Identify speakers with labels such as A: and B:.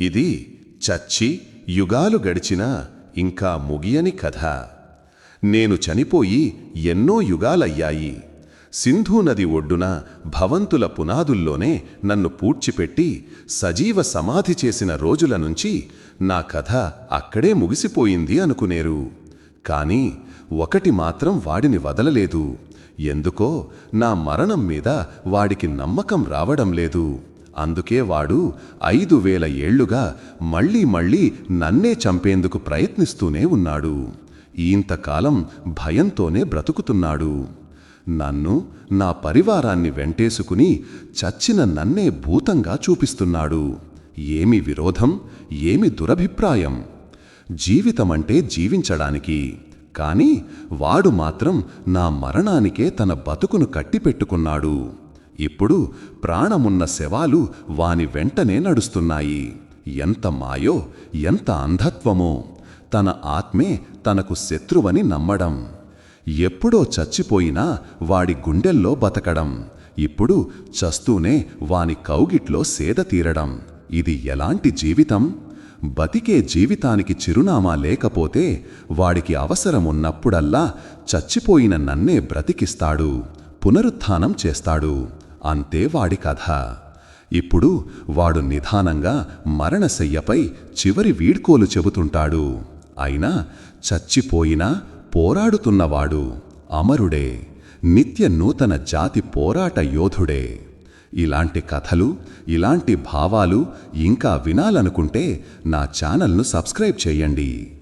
A: ఇది చచ్చి యుగాలు గడిచినా ఇంకా ముగియని కథ. నేను చనిపోయి ఎన్నో యుగాలయ్యాయి. సింధూ నది ఒడ్డున భవంతుల పునాదుల్లోనే నన్ను పూడ్చిపెట్టి సజీవ సమాధి చేసిన రోజుల నుంచి నా కథ అక్కడే ముగిసిపోయింది అనుకునేరు. కాని ఒకటి మాత్రం వాడిని వదలలేదు. ఎందుకో నా మరణం మీద వాడికి నమ్మకం రావడం లేదు. అందుకే వాడు ఐదు వేల ఏళ్ళుగా మళ్ళీ మళ్ళీ నన్నే చంపేందుకు ప్రయత్నిస్తూనే ఉన్నాడు. ఇంతకాలం భయంతోనే బ్రతుకుతున్నాడు. నన్ను నా పరివారాన్ని వెంటేసుకుని చచ్చిన నన్నే భూతంగా చూపిస్తున్నాడు. ఏమి విరోధం ఏమి దురభిప్రాయం? జీవితమంటే జీవించడానికి. కాని వాడు మాత్రం నా మరణానికే తన బతుకును కట్టిపెట్టుకున్నాడు. ఇప్పుడు ప్రాణమున్న శవాలు వాని వెంటనే నడుస్తున్నాయి. ఎంత మాయో ఎంత అంధత్వమో. తన ఆత్మే తనకు శత్రువని నమ్మడం. ఎప్పుడో చచ్చిపోయినా వాడి గుండెల్లో బతకడం. ఇప్పుడు చస్తూనే వాని కౌగిట్లో సేద తీరడం. ఇది ఎలాంటి జీవితం? బతికే జీవితానికి చిరునామా లేకపోతే వాడికి అవసరమున్నప్పుడల్లా చచ్చిపోయిన నన్నే బ్రతికిస్తాడు. పునరుత్థానం చేస్తాడు. అంతే వాడి కథ. ఇప్పుడు వాడు నిదానంగా మరణశయ్యపై చివరి వీడ్కోలు చెబుతుంటాడు. అయినా చచ్చిపోయినా పోరాడుతున్నవాడు అమరుడే నిత్య నూతన జాతి పోరాట యోధుడే. ఇలాంటి కథలు ఇలాంటి భావాలు ఇంకా వినాలనుకుంటే నా ఛానల్ను సబ్స్క్రైబ్ చేయండి.